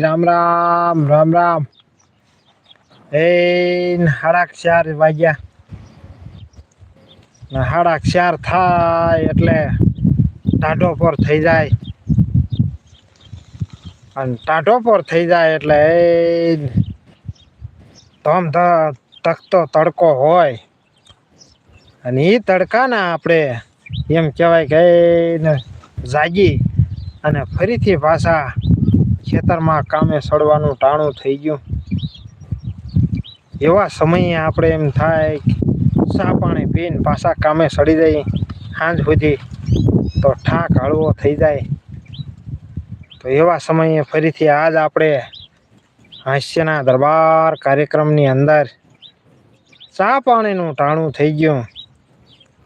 રામ રામ રામ રામ. એ હાડા ચાર વાગ્યા. હાડા ચાર થાય એટલે ટાઢો પર થઈ જાય. અને ટાઢો પર થઈ જાય એટલે એ ધમ તખતો તડકો હોય. અને એ તડકાના આપણે એમ કહેવાય કે જાગી અને ફરીથી પાછા ખેતરમાં કામે સડવાનું ટાણું થઈ ગયું. એવા સમયે આપણે એમ થાય ચા પાણી પીને પાછા કામે સડી જઈએ. સાંજ સુધી તો ઠાક હળવો થઈ જાય. તો એવા સમયે ફરીથી આજ આપણે હાસ્યના દરબાર કાર્યક્રમની અંદર ચા પાણીનું ટાણું થઈ ગયું.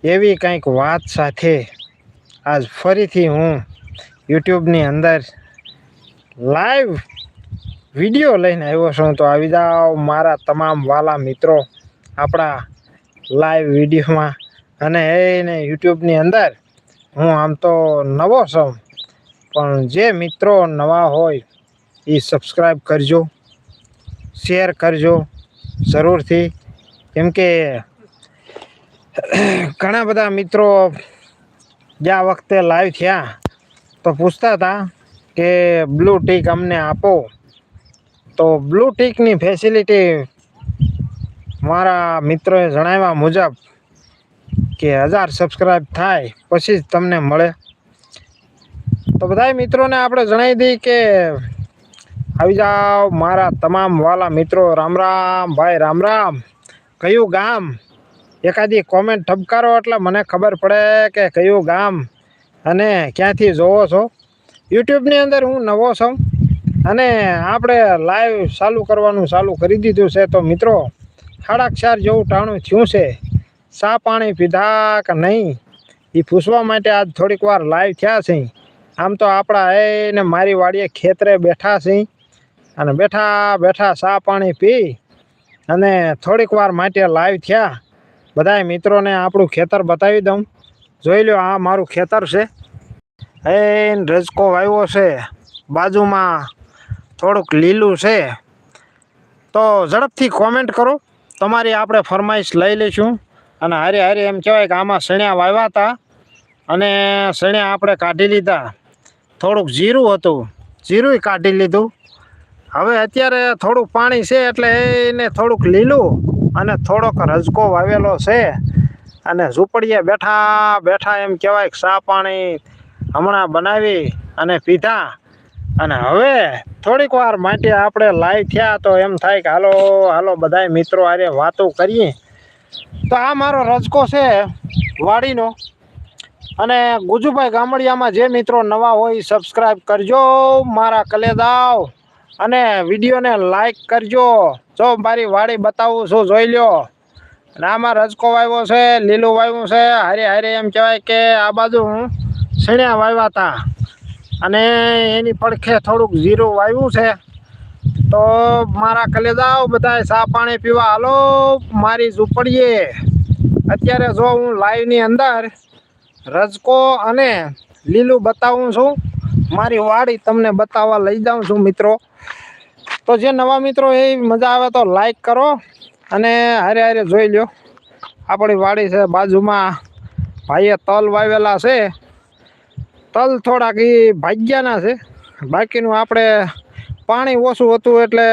એવી કંઈક વાત સાથે આજ ફરીથી હું યુટ્યુબની અંદર લાઈવ વીડિયો લઈને આવ્યો છું. તો આવી જાઓ મારા તમામ વાલા મિત્રો આપણા લાઈવ વિડીયોમાં અને એને યુટ્યુબની અંદર હું આમ તો નવો છું, પણ જે મિત્રો નવા હોય એ સબસ્ક્રાઈબ કરજો શેર કરજો જરૂરથી. કેમ કે ઘણા બધા મિત્રો જ્યાં વખતે લાઈવ થયા તો પૂછતા હતા કે બ્લુ ટીક અમને આપો. તો બ્લુ ટીકની ફેસિલિટી મારા મિત્રોએ જણાવ્યા મુજબ કે હજાર સબસ્ક્રાઈબ થાય, પછી જ તમને મળે. તો બધા મિત્રોને આપણે જણાવી દઈએ કે આવી જાઓ મારા તમામ વાલા મિત્રો. રામ રામ, ભાઈ રામ રામ. કયું ગામ? એકાદી કોમેન્ટ ઠપકારો એટલે મને ખબર પડે કે કયું ગામ અને ક્યાંથી જોવો છો? યુટ્યુબની અંદર હું નવો છું. અને આપણે લાઈવ ચાલુ કરવાનું ચાલુ કરી દીધું છે. તો મિત્રો ચાર જેવું ટાણું થયું છે. સા પાણી પીધા કે નહીં. એ પૂછવા માટે આજ થોડીક વાર લાઈવ થયા છે. આમ તો આપણા એને મારી વાડીએ ખેતરે બેઠા છે. અને બેઠા બેઠા સા પાણી પી અને થોડીક વાર માટે લાઈવ થયા. બધાય મિત્રોને આપણું ખેતર બતાવી દઉં. જોઈ લો આ મારું ખેતર છે. એ રજકો વાવ્યો છે. બાજુમાં થોડુંક લીલું છે. તો ઝડપથી કોમેન્ટ કરો. તમારી આપણે ફરમાઈશ લઈ લઈશું. અને હારે હારે એમ કહેવાય કે આમાં શણ્યા વાવ્યા હતા. અને શણ્યા આપણે કાઢી લીધા. થોડુંક જીરું હતું. જીરુંય કાઢી લીધું. હવે અત્યારે થોડુંક પાણી છે એટલે એને થોડુંક લીલું અને થોડોક રજકો વાવેલો છે. અને ઝૂંપડીએ બેઠા બેઠા એમ કહેવાય કે સા પાણી હમણાં બનાવી અને પીધા. અને હવે થોડીક વાર માટે આપણે લાઈવ થયા તો એમ થાય કે હાલો હાલો બધાય મિત્રો આરે વાતો કરીએ. તો આ મારો રજકો છે વાડીનો. અને ગુજુભાઈ ગામડિયામાં જે મિત્રો નવા હોય સબસ્ક્રાઈબ કરજો મારા કલેદાવ. અને વિડીયોને લાઈક કરજો. જો મારી વાડી બતાવું છું, જોઈ લ્યો. અને આમાં રજકો વાવ્યો છે, લીલું વાવ્યું છે, હારે હારે એમ કહેવાય કે આ બાજુ હું સીણ્યા વાવ્યા હતા અને એની પડખે થોડુંક જીરું વાવ્યું છે. તો મારા કલેદાઓ બધા ચા પાણી પીવા, હાલો, મારી ઝૂંપડીએ. અત્યારે જો હું લાઈવની અંદર રજકો અને લીલું બતાવું છું. મારી વાડી તમને બતાવવા લઈ જાઉં છું મિત્રો. તો જે નવા મિત્રો એ મજા આવે તો લાઈક કરો અને હારે હારે જોઈ લો આપણી વાડી છે બાજુમાં. ભાઈએ તલ વાવેલા છે. તલ થોડાક એ ભાગ્યાના છે. બાકીનું આપણે પાણી ઓછું હતું એટલે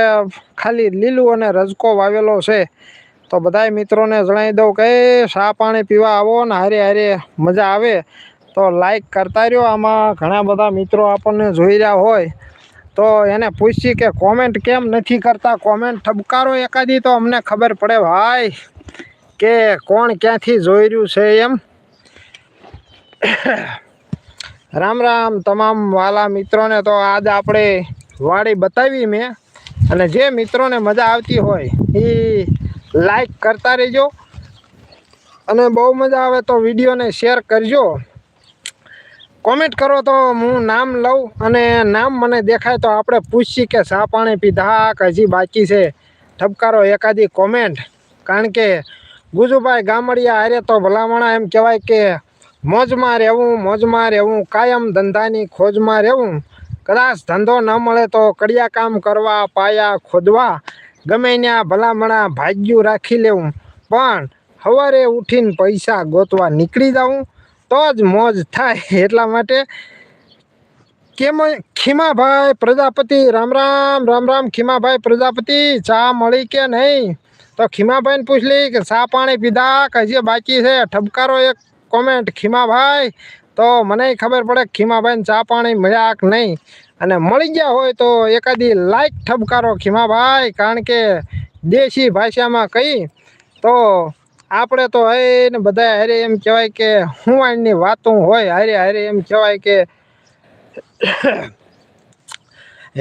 ખાલી લીલું અને રજકો વાવેલો છે. તો બધાય મિત્રોને જણાવી દઉં કે શા પાણી પીવા આવો ને હારે હારે મજા આવે. તો લાઈક કરતા રહ્યો. આમાં ઘણા બધા મિત્રો આપણને જોઈ રહ્યા હોય. તો એને પૂછી કે કોમેન્ટ કેમ નથી કરતા? કોમેન્ટ ઠબકારો એકાદી તો અમને ખબર પડે ભાઈ કે કોણ ક્યાંથી જોઈ રહ્યું છે એમ. રામ રામ તમામ વાલા મિત્રોને તો આજ આપણે વાડી બતાવી મેં. અને જે મિત્રોને મજા આવતી હોય એ લાઈક કરતા રહેજો. અને બહુ મજા આવે તો વિડીયોને શેર કરજો. કોમેન્ટ કરો તો હું નામ લઉં અને નામ મને દેખાય તો આપણે પૂછીએ કે સા પાણી પીધા? કે હજી બાકી છે. ઠપકારો એકાદી કોમેન્ટ કારણ કે ગુજુભાઈ ગામડિયા હારે તો ભલામણા એમ કહેવાય કે મોજમાં રહેવું મોજમાં રહેવું, કાયમ ધંધાની ખોજમાં રહેવું. કદાચ ધંધો ન મળે તો કડિયા કામ કરવા, પાયા ખોદવા. ગમે ત્યાં ભલામણા ભાગ્યું રાખી લેવું. પણ સવારે ઉઠીને પૈસા ગોતવા નીકળી જાઉં, તો જ મોજ થાય. એટલા માટે કેમ ખીમાભાઈ પ્રજાપતિ, રામ રામ રામ રામ ખીમાભાઈ પ્રજાપતિ, ચા મળી કે નહીં? તો ખીમાભાઈને પૂછ લી કે, ચા પાણી પીધા? કે હજી બાકી છે? ઠબકારો એક કોમેન્ટ ખીમાભાઈ, તો મને ખબર પડે ખીમાભાઈને ચા પાણી મળ્યા કે નહીં? અને મળી ગયા હોય તો એકાદી લાઈક ઠપકારો ખીમાભાઈ, કારણ કે દેશી ભાષામાં કહી, તો આપણે તો હે ને બધા હરે એમ કહેવાય કે હુંવાણની વાતો હોય, હરે હારે એમ કહેવાય કે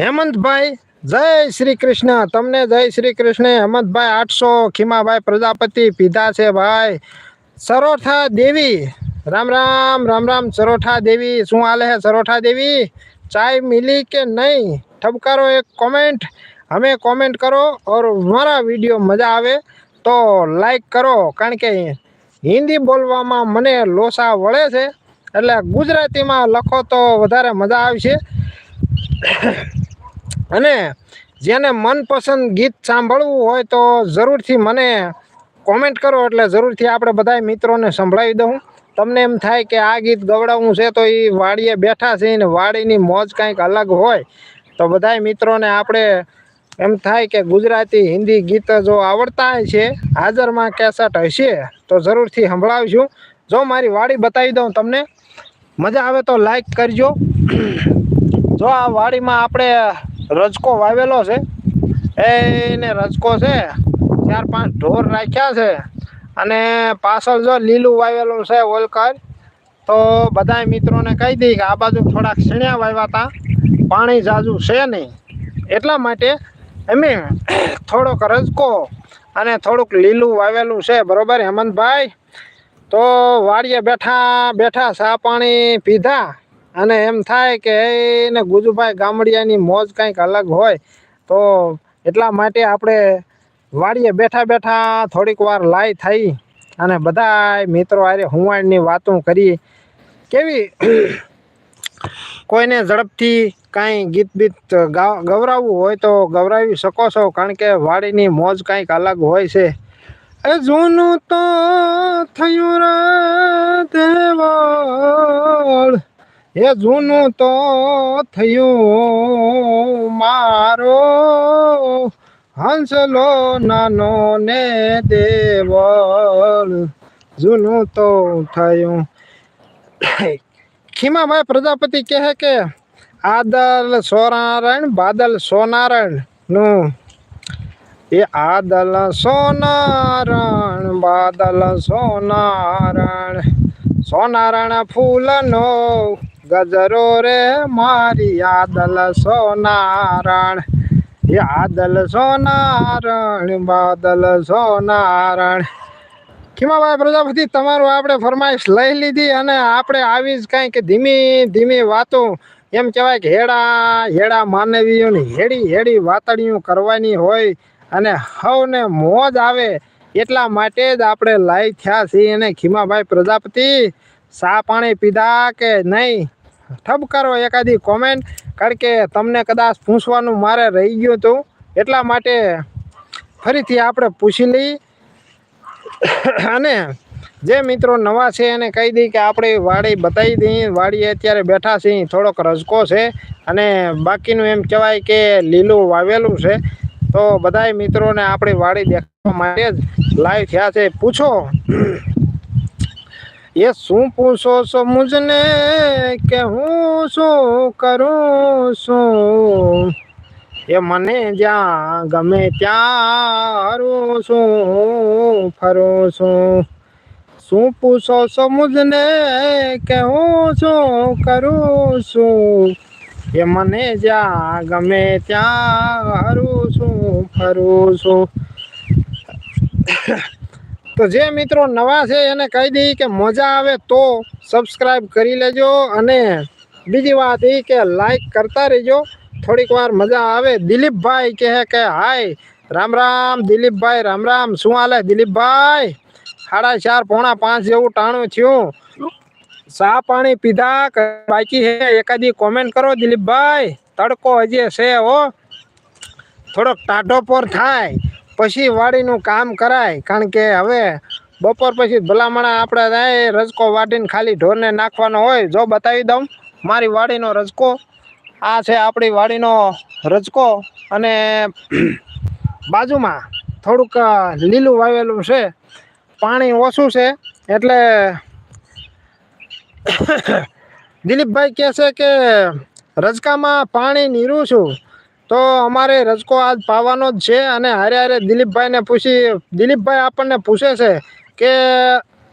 હેમંતભાઈ, જય શ્રી કૃષ્ણ, તમને જય શ્રી કૃષ્ણ, હેમંતભાઈ આઠસો, ખીમાભાઈ પ્રજાપતિ પીધા છે ભાઈ. સરોઠા દેવી. રામ રામ રામ રામ, સરોઠા દેવી. શું હાલે હે સરોઠા દેવી? ચાય મિલી કે નહીં? ઠપકારો એક કોમેન્ટ હમે કોમેન્ટ કરો ઓર મારા વીડિયો મજા આવે તો લાઈક કરો. કારણ કે હિન્દી બોલવામાં મને લોસા વળે છે. એટલે ગુજરાતીમાં લખો તો વધારે મજા આવશે. અને જેને મનપસંદ ગીત સાંભળવું હોય તો જરૂરથી મને કોમેન્ટ કરો એટલે જરૂરથી આપણે બધા મિત્રોને સંભળાવી દઉં. તમને એમ થાય કે આ ગીત ગવડાવવું છે તો એ વાડીએ બેઠા છે ને વાડીની મોજ કંઈક અલગ હોય. તો બધા મિત્રોને આપણે એમ થાય કે ગુજરાતી હિન્દી ગીત જો આવડતા છે, હાજરમાં કેસેટ હશે, તો જરૂરથી સંભળાવીશું જો મારી વાડી બતાવી દઉં તમને, મજા આવે તો લાઈક કરજો. જો આ વાડીમાં આપણે રજકો વાવેલો છે, એને રજકો છે ચાર પાંચ ઢોર રાખ્યા છે. અને પાછળ જો લીલું વાવેલું છે ઓલકર, તો બધા મિત્રોને કહી દઈ કે આ બાજુ થોડાક શીણ્યા વાવ્યા હતા પાણી ઝાઝું છે નહીં. એટલા માટે અમે થોડોક રજકો અને થોડુંક લીલું વાવેલું છે. બરોબર, હેમંતભાઈ? તો વાડીએ બેઠા બેઠા સા પાણી પીધા. અને એમ થાય કે એને ગુજુભાઈ ગામડિયાની મોજ કંઈક અલગ હોય. તો એટલા માટે આપણે વાડીએ બેઠા બેઠા થોડીક વાર લાઈ થઈ અને બધા મિત્રો આરે હુંવાડની વાતો કરી. કેવી કોઈને ઝડપથી કાંઈ ગીત બીત ગવરાવવું હોય તો ગવરાવી શકો છો, કારણ કે વાડીની મોજ કંઈક અલગ હોય છે. એ જૂનું તો થયું રે દેવળ એ જૂનું તો થયું મારો. હંસલો નાનો ને દેવળ જૂનું તો થયું. ખીમાભાઈ પ્રજાપતિ કહે કે, આદલ સોનારાયણ બાદલ સોનારાયણનું એ આદલ સોનારણ બાદલ સોનારણ સોનારણ ફૂલનો ગજરો રે, મારી આદલ સોનારણ એ આદલ સોનારણ, બાદલ સોનારણ. ખીમાભાઈ પ્રજાપતિ, તમારું આપણે ફરમાઈશ લઈ લીધી અને આપણે આવી જ કાંઈ કે ધીમી ધીમી વાતો, એમ કહેવાય કે હેડા હેડા માનવીઓની હેડી હેડી વાતડીઓ કરવાની હોય અને હવને મોજ આવે એટલા માટે જ આપણે લાઈ થયા છીએ. અને ખીમાભાઈ પ્રજાપતિ, સા પાણી પીધા કે નહીં? ઠપકારો એકાદી કોમેન્ટ કારણ કે તમને કદાચ પૂછવાનું મારે રહી ગયું હતું, એટલા માટે ફરીથી આપણે પૂછી લઈએ અને જે મિત્રો નવા છે એને કહી દઈ કે આપણે વાડી બતાવી દઈએ વાડીએ અત્યારે બેઠા છીએ, થોડોક રજકો છે અને બાકીનું એમ કહેવાય કે લીલું વાવેલું છે. તો બધાય મિત્રોને આપણી વાડી દેખાવા માટે જ લાઈવ થયા છે. પૂછો. એ શું પૂછો છો મુજને? કે હું શું કરું છું? એ મને જ્યાં ગમે ત્યાં હરું ફરું છું શું પૂછો છો મુજને? કે હું શું કરું છું? એ મને જ્યાં ગમે ત્યાં હરું છું ફરું છું તો જે મિત્રો નવા છે એને કહી દઈ કે મજા આવે તો સબસ્ક્રાઈબ કરી લેજો અને બીજી વાત એ કે લાઈક કરતા રહેજો. થોડીક વાર મજા આવે. દિલીપભાઈ કહે કે, હાય, રામ રામ, દિલીપભાઈ, રામ રામ. શું હાલે દિલીપભાઈ? સાડા ચાર પોણા પાંચ જેવું ટાણું થયું. ચા પાણી પીધા બાકી હે એકાદી કોમેન્ટ કરો દિલીપભાઈ. તડકો હજી છે હો. થોડોક ટાઢો પર થાય. પછી વાડીનું કામ કરાય, કારણ કે હવે બપોર પછી ભલામણા આપણે થાય, રજકો વાટીને ખાલી ઢોરને નાખવાનો હોય, જો બતાવી દઉં, મારી વાડીનો રજકો, આ છે આપણી વાડીનો રજકો, અને બાજુમાં થોડુંક લીલું વાવેલું છે, પાણી ઓછું છે, એટલે દિલીપભાઈ કહે છે કે, રજકામાં પાણી નીરું છું તો અમારે રજકો આજ પાવાનો જ છે અને હારે હારે દિલીપભાઈને પૂછી, દિલીપભાઈ આપણને પૂછે છે કે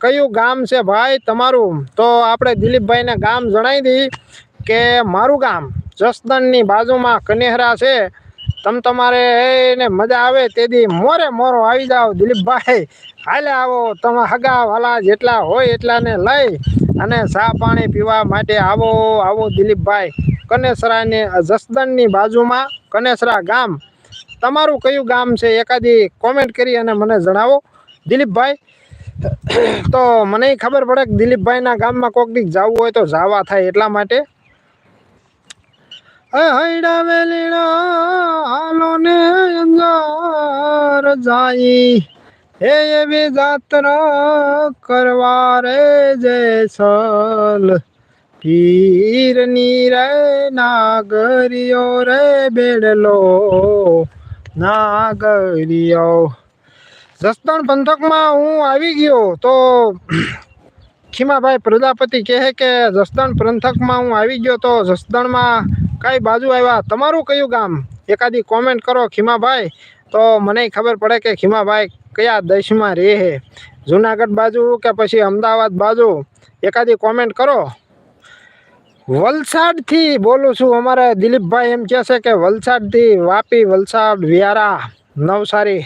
કયું ગામ છે ભાઈ તમારું? તો આપણે દિલીપભાઈને ગામ જણાવી દઈએ કે મારું ગામ જસદણની બાજુમાં કનેહરા છે. તમ તમારે એને મજા આવે તેથી મોરે મોરો આવી જાઓ દિલીપભાઈ. હાલે આવો, તમે હગા વાલા જેટલા હોય એટલાને લઈ અને ચા પાણી પીવા માટે આવો આવો દિલીપભાઈ. કનેસરાની જસદણની બાજુમાં કનેસરા ગામ. તમારું કયું ગામ છે એકાદી કોમેન્ટ કરી અને મને જણાવો. દિલીપભાઈ, તો મને ખબર પડે કે દિલીપભાઈના ગામમાં કોકડીક જવું હોય તો જવા થાય એટલા માટે. હૈડા વેલીડા હાલો જાય. હે એવી જાત્રા કરવા રે જેસલ પીરની રે નાગરિયો રે બેડલો નાગરિયો જસદણ પંથકમાં હું આવી ગયો તો ખીમાભાઈ પ્રજાપતિ કહે કે, જસદણ પંથકમાં હું આવી ગયો તો જસદણમાં કઈ બાજુ આવ્યા? તમારું કયું ગામ? એકાદી કોમેન્ટ કરો ખીમાભાઈ. તો મને ખબર પડે કે ખીમાભાઈ કયા દેશમાં રહે જુનાગઢ બાજુ કે પછી અમદાવાદ બાજુ? એકાદી કોમેન્ટ કરો. વલસાડથી બોલું છું. અમારે દિલીપભાઈ એમ કહે છે કે વલસાડથી વાપી, વલસાડ, વિયારા, નવસારી,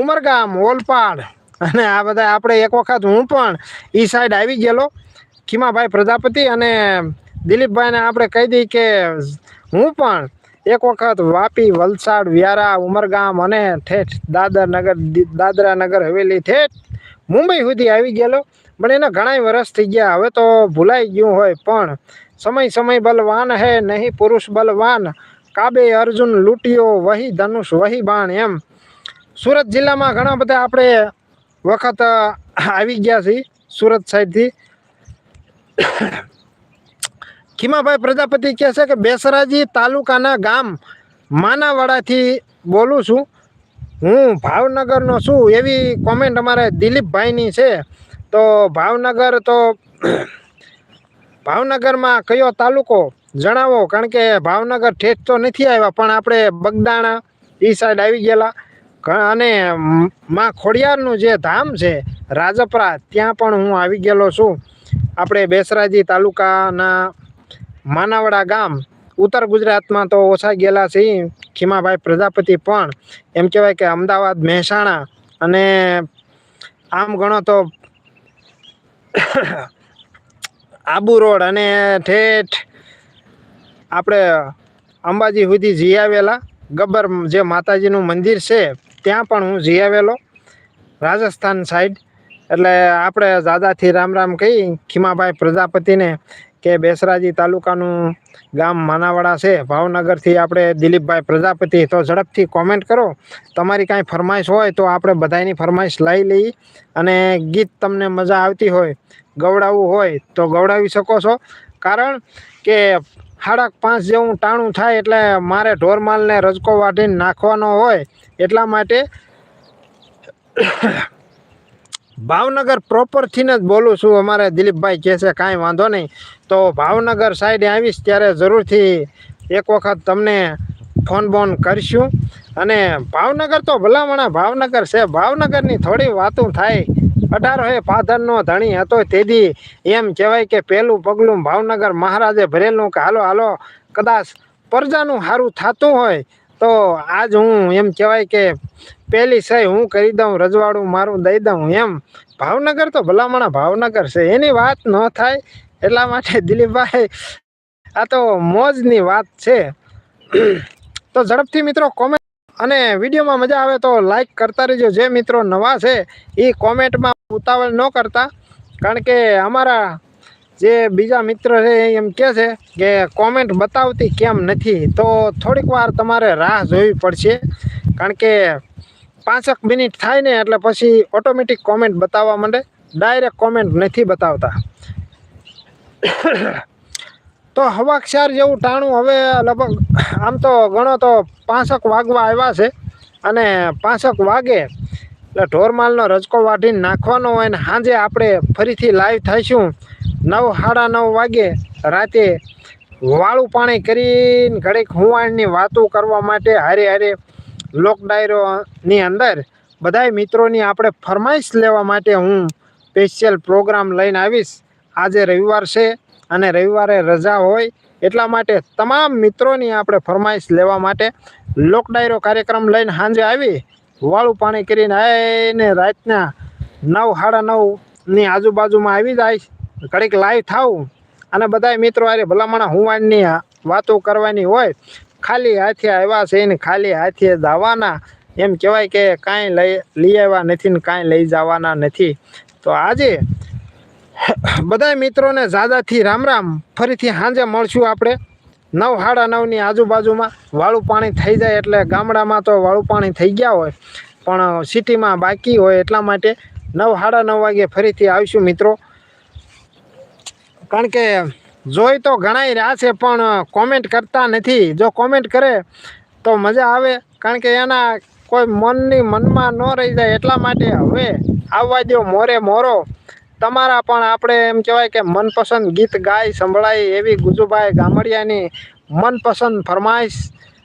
ઉમરગામ, ઓલપાડ અને આ બધા આપણે એક વખત હું પણ એ સાઈડ આવી ગયેલો. ખીમાભાઈ પ્રજાપતિ અને દિલીપભાઈને આપણે કહી દઈએ કે હું પણ એક વખત વાપી, વલસાડ, વ્યારા, ઉમરગામ અને ઠેઠ દાદર નગર દાદરા નગર હવેલી ઠેઠ મુંબઈ સુધી આવી ગયેલો. પણ એના ઘણાય વર્ષ થઈ ગયા. હવે તો ભૂલાઈ ગયું હોય, પણ સમય સમય બલવાન હે, નહીં પુરુષ બલવાન. કાબે અર્જુન લૂંટ્યો, વહી ધનુષ, વહી બાણ એમ. સુરત જિલ્લામાં ઘણા બધા આપણે વખત આવી ગયા છીએ, સુરત સાઈડથી. ખીમાભાઈ પ્રજાપતિ કહે છે કે બેસરાજી તાલુકાના ગામ માનાવાડાથી બોલું છું. હું ભાવનગરનો છું, એવી કોમેન્ટ અમારે દિલીપભાઈની છે. તો ભાવનગર તો ભાવનગરમાં કયો તાલુકો જણાવો? કારણ કે ભાવનગર ઠેઠ તો નથી આવ્યા, પણ આપણે બગદાણા એ સાઈડ આવી ગયેલા. અને મ- ખોડિયારનું જે ધામ છે, રાજપરા, ત્યાં પણ હું આવી ગયેલો છું. આપણે બેસરાજી તાલુકાના માનાવડા ગામ, ઉત્તર ગુજરાતમાં તો ઓછા ગયેલા છે ખીમાભાઈ પ્રજાપતિ પણ, એમ કહેવાય કે અમદાવાદ, મહેસાણા અને આમ ગણો તો આબુ રોડ અને ઠેઠ આપણે અંબાજી સુધી જઈ આવેલા. ગબ્બર જે માતાજીનું મંદિર છે, ત્યાં પણ હું જઈ આવેલો. રાજસ્થાન સાઈડ એટલે આપણે દાદાથી રામ રામ કહી ખીમાભાઈ પ્રજાપતિને કે બેસરાજી તાલુકાનું ગામ માનાવાડા છે. ભાવનગરથી આપણે દિલીપભાઈ પ્રજાપતિ, તો ઝડપથી કોમેન્ટ કરો. તમારી કાંઈ ફરમાઈશ હોય તો આપણે બધાની ફરમાઈશ લઈ લઈ અને ગીત તમને મજા આવતી હોય, ગવડાવવું હોય તો ગવડાવી શકો છો. કારણ કે સાડા પાંચ જેવું ટાણું થાય એટલે મારે ઢોરમાલને રજકો વાટીને નાખવાનો હોય એટલા માટે ભાવનગર પ્રોપરથી જ બોલું છું. અમારે દિલીપભાઈ કહે છે, કાંઈ વાંધો નહીં. તો ભાવનગર સાઈડે આવીશ ત્યારે જરૂરથી એક વખત તમને ફોન બોન કરીશું. અને ભાવનગર તો ભલામણા ભાવનગર છે. ભાવનગરની થોડી વાતો થાય. અઢારો એ પાધરનો ધણી હતો તેથી એમ કહેવાય કે પહેલું પગલું ભાવનગર મહારાજે ભરેલું કે હાલો હાલો, કદાચ પ્રજાનું સારું થતું હોય તો આજ હું એમ કહેવાય કે પહેલી સહી હું કરી દઉં, રજવાડું મારું દઈ દઉં, એમ. ભાવનગર તો ભલામણા ભાવનગર છે. એની વાત ન થાય એટલા માટે દિલીપભાઈ, આ તો મોજની વાત છે. તો ઝડપથી મિત્રો કોમેન્ટ અને વિડીયોમાં મજા આવે તો લાઈક કરતા રહેજો. જે મિત્રો નવા છે, એ કોમેન્ટમાં ઉતાવળ ન કરતા. કારણ કે અમારા જે બીજા મિત્ર છે એમ કહે છે કે કોમેન્ટ બતાવતી કેમ નથી? તો થોડીક વાર તમારે રાહ જોવી પડશે. કારણ કે પાંચેક મિનિટ થાય ને એટલે પછી ઓટોમેટિક કોમેન્ટ બતાવવા માંડે. ડાયરેક્ટ કોમેન્ટ નથી બતાવતા. તો હવાક્ષાર જેવું ટાણું હવે લગભગ આમ તો ગણો તો પાંસઠ વાગવા આવ્યા છે. અને પાંચક વાગે એટલે ઢોરમાલનો રજકો વાઢીને નાખવાનો હોય ને સાંજે આપણે ફરીથી લાઈવ થઈશું. નવ, સાડા નવ વાગે રાતે વાળું પાણી કરીને ઘડીક હુંવાણની વાતો કરવા માટે હારે હારે લોક ડાયરોની અંદર બધાય મિત્રોની આપણે ફરમાઈશ લેવા માટે હું સ્પેશિયલ પ્રોગ્રામ લઈને આવીશ. આજે રવિવાર છે અને રવિવારે રજા હોય એટલા માટે તમામ મિત્રોની આપણે ફરમાઈશ લેવા માટે લોક ડાયરો કાર્યક્રમ લઈને સાંજે આવી, વાળું પાણી કરીને આવીને રાતના નવ, સાડા નવની આજુબાજુમાં આવી જાય, ઘડીક લાઈવ થાવું અને બધાય મિત્રો અરે ભલામણા હુંવાણની વાતો કરવાની હોય ખાલી હાથે આવ્યા છે ને ખાલી હાથે જવાના. એમ કહેવાય કે કાંઈ લઈ લઈ આવ્યા નથી ને કાંઈ લઈ જવાના નથી. તો આજે બધાય મિત્રોને ઝાઝાથી રામ રામ. ફરીથી સાંજે મળશું આપણે. નવ, સાડા નવની આજુબાજુમાં વાળું પાણી થઈ જાય એટલે ગામડામાં તો વાળું પાણી થઈ ગયા હોય, પણ સિટીમાં બાકી હોય એટલા માટે નવ, સાડા નવ વાગે ફરીથી આવીશું મિત્રો. કારણ કે જોઈ તો ઘણાય રહ્યા છે, પણ કોમેન્ટ કરતા નથી. જો કોમેન્ટ કરે, તો મજા આવે, કારણ કે એના કોઈ મનની મનમાં ન રહી જાય એટલા માટે હવે આવવા દો મોરે મોરો. તમારા પણ આપણે એમ કહેવાય કે મનપસંદ ગીત ગાય, સંભળાય એવી ગુજુભાઈ ગામડિયાની મનપસંદ ફરમાઈશ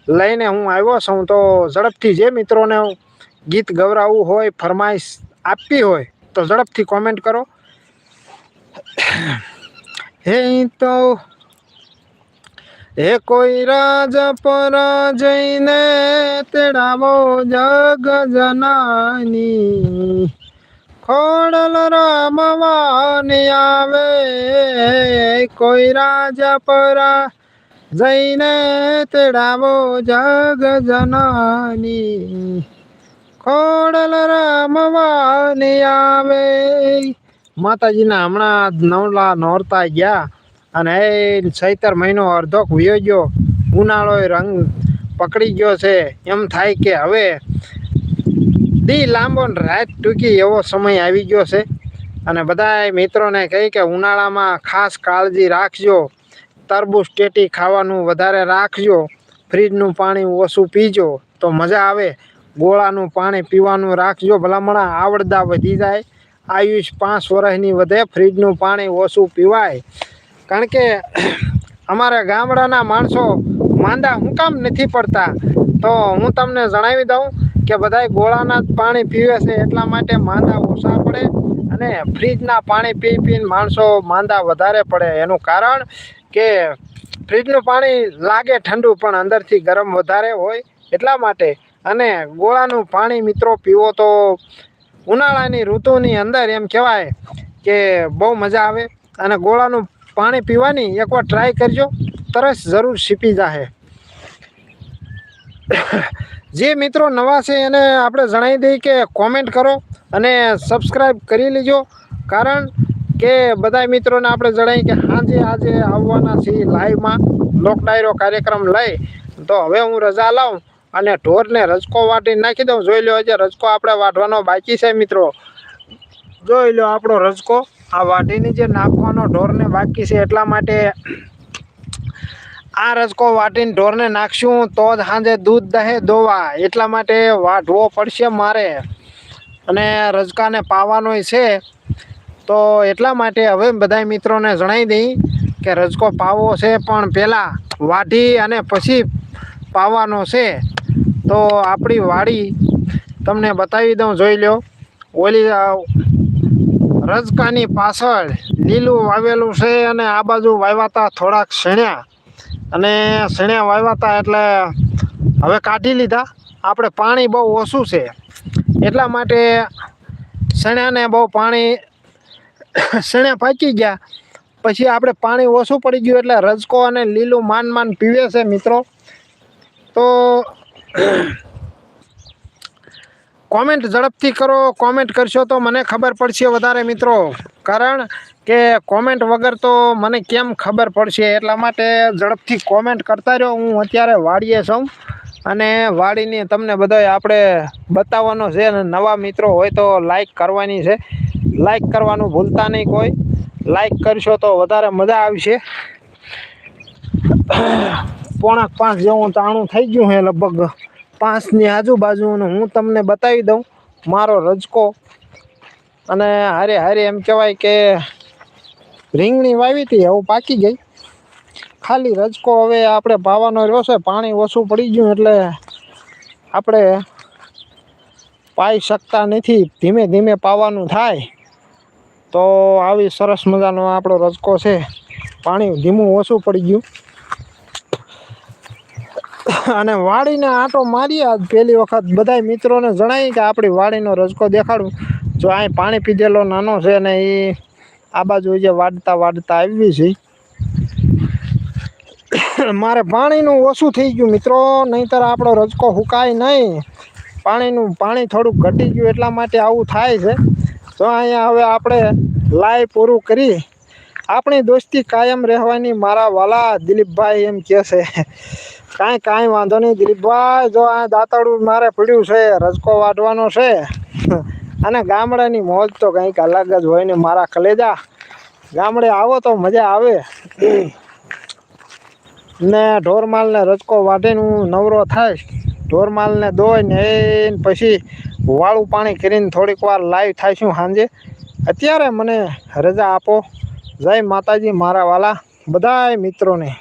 લઈને હું આવ્યો છું. તો ઝડપથી જે મિત્રોને ગીત ગવરાવવું હોય, ફરમાઈશ આપવી હોય, તો ઝડપથી કોમેન્ટ કરો. હે તો હે કોઈ રાજ પર જઈને તેડાવો જગ જનાની. ખોડલ રામવાની આવે કોઈ રાજા પરા જઈને તેડાવો જગ જનાની. ખોડલ રામવાની આવે માતાજીના હમણાં નવલા નોરતા ગયા અને એ સૈતર મહિનો અડધોક વયો ગયો. ઉનાળો રંગ પકડી ગયો છે. એમ થાય કે હવે દી લાંબો રાત ટૂંકી એવો સમય આવી ગયો છે. અને બધા મિત્રોને કહી કે ઉનાળામાં ખાસ કાળજી રાખજો. તરબૂચ ટેટી ખાવાનું વધારે રાખજો. ફ્રીજનું પાણી ઓછું પીજો. તો મજા આવે. ગોળાનું પાણી પીવાનું રાખજો. ભલામણા આવડતા વધી જાય. આયુષ પાંચ વર્ષની વધે ફ્રીજનું પાણી ઓછું પીવાય. કારણ કે અમારા ગામડાના માણસો માંદા હું કામ નથી પડતા. તો હું તમને જણાવી દઉં કે બધાય ગોળાના જ પાણી પીવે છે એટલા માટે માંદા ઓછા પડે અને ફ્રીજના પાણી પી પીને માણસો માંદા વધારે પડે. એનું કારણ કે ફ્રીજનું પાણી લાગે ઠંડુ પણ અંદરથી ગરમ વધારે હોય એટલા માટે. અને ગોળાનું પાણી મિત્રો પીવો તો ઉનાળાની ઋતુની અંદર એમ કહેવાય કે બહુ મજા આવે અને ગોળાનું પાણી પીવાની એકવાર ટ્રાય કરજો. તરસ જરૂર સીપી જાહે. જે મિત્રો નવા છે એને આપણે જણાવી દઈએ કે કોમેન્ટ કરો અને સબસ્ક્રાઈબ કરી લેજો. કારણ કે બધા મિત્રોને આપણે જણાવી કે હાજે આજે આવવાના છીએ લાઈવમાં લોક ડાયરો કાર્યક્રમ લઈ. તો હવે હું રજા લઉં અને ઢોરને રજકો વાટી નાખી દઉં. જોઈ લો હજી રજકો આપણે વાટવાનો બાકી છે મિત્રો. જોઈ લો આપણો રજકો. આ વાટીની જે નાખવાનો ઢોરને બાકી છે એટલા માટે આ રજકો વાટીને ઢોરને નાખશું તો જ સાંજે દૂધ, દહે, દોવા એટલા માટે વાઢવો પડશે મારે. અને રજકાને પાવાનોય છે. તો એટલા માટે હવે બધા મિત્રોને જણાવી દઈ કે રજકો પાવો છે પણ પહેલાં વાઢી અને પછી પાવાનો છે. તો આપણી વાડી તમને બતાવી દઉં, જોઈ લો ઓલી રજકાની પાછળ લીલું વાવેલું છે અને આ બાજુ વાવ્યાતા થોડાક શેણ્યા. અને શેણ્યા વાવ્યાતા એટલે હવે કાઢી લીધા. આપણે પાણી બહુ ઓછું છે. એટલા માટે શેણાને બહુ પાણી શેણા પાકી ગયા. પછી આપણે પાણી ઓછું પડી ગયું એટલે રજકો અને લીલું માન માન પીવે છે મિત્રો. તો કોમેન્ટ ઝડપથી કરો કોમેન્ટ કરશો તો મને ખબર પડશે વધારે મિત્રો. કારણ કે કોમેન્ટ વગર તો મને કેમ ખબર પડશે? એટલા માટે ઝડપથી કોમેન્ટ કરતા રહ્યો. હું અત્યારે વાડીએ છું અને વાડીને તમને બધાય આપણે બતાવવાનો છે અને નવા મિત્રો હોય તો લાઈક કરવાની છે. લાઈક કરવાનું ભૂલતા નહીં કોઈ. લાઈક કરશો તો વધારે મજા આવશે. પોણા પાંચ જેવું તાણું થઈ ગયું છે લગભગ. પાંચની આજુબાજુ અને હું તમને બતાવી દઉં મારો રજકો. અને હારે હારે એમ કહેવાય કે રીંગણી વાવી હતી, હવે પાકી ગઈ. ખાલી રજકો હવે આપણે પાવાનો રહ્યો છે, પાણી ઓછું પડી ગયું એટલે આપણે પાઈ શકતા નથી, ધીમે ધીમે પાવાનું થાય. તો આવી સરસ મજાનો આપણો રજકો છે. પાણી ધીમું ઓછું પડી ગયું. અને વાડીને આંટો મારીએ. પહેલી વખત બધાય મિત્રોને જણાવી કે આપણી વાડીનો રજકો દેખાડું. જો અહીં પાણી પીધેલો નાનો છે ને એ આ બાજુ જે વાડતા વાડતા આવી છે. મારે પાણીનું ઓછું થઈ ગયું મિત્રો, નહીંતર આપણો રજકો હુકાય નહીં. પાણીનું પાણી થોડુંક ઘટી ગયું એટલા માટે આવું થાય છે. તો અહીંયા હવે આપણે લાઈ પૂરું કરી આપણી દોસ્તી કાયમ રહેવાની મારા વાલા દિલીપભાઈ એમ કહે છે. કાંઈ કાંઈ વાંધો નહીં દિલીપભાઈ, જો આ દાંતડું મારે પડ્યું છે, રજકો વાઢવાનો છે. અને ગામડાની મોજ તો કંઈક અલગ જ હોય ને મારા કલેજા. ગામડે આવો તો મજા આવે. ને ઢોરમાલને રજકો વાઢીને હું નવરો થાય ઢોરમાલને દોઈને એને પછી વાળું પાણી કરીને થોડીક વાર લાઈવ થાય છું સાંજે. અત્યારે મને રજા આપો. જય માતાજી મારા વાલા બધાય મિત્રોને.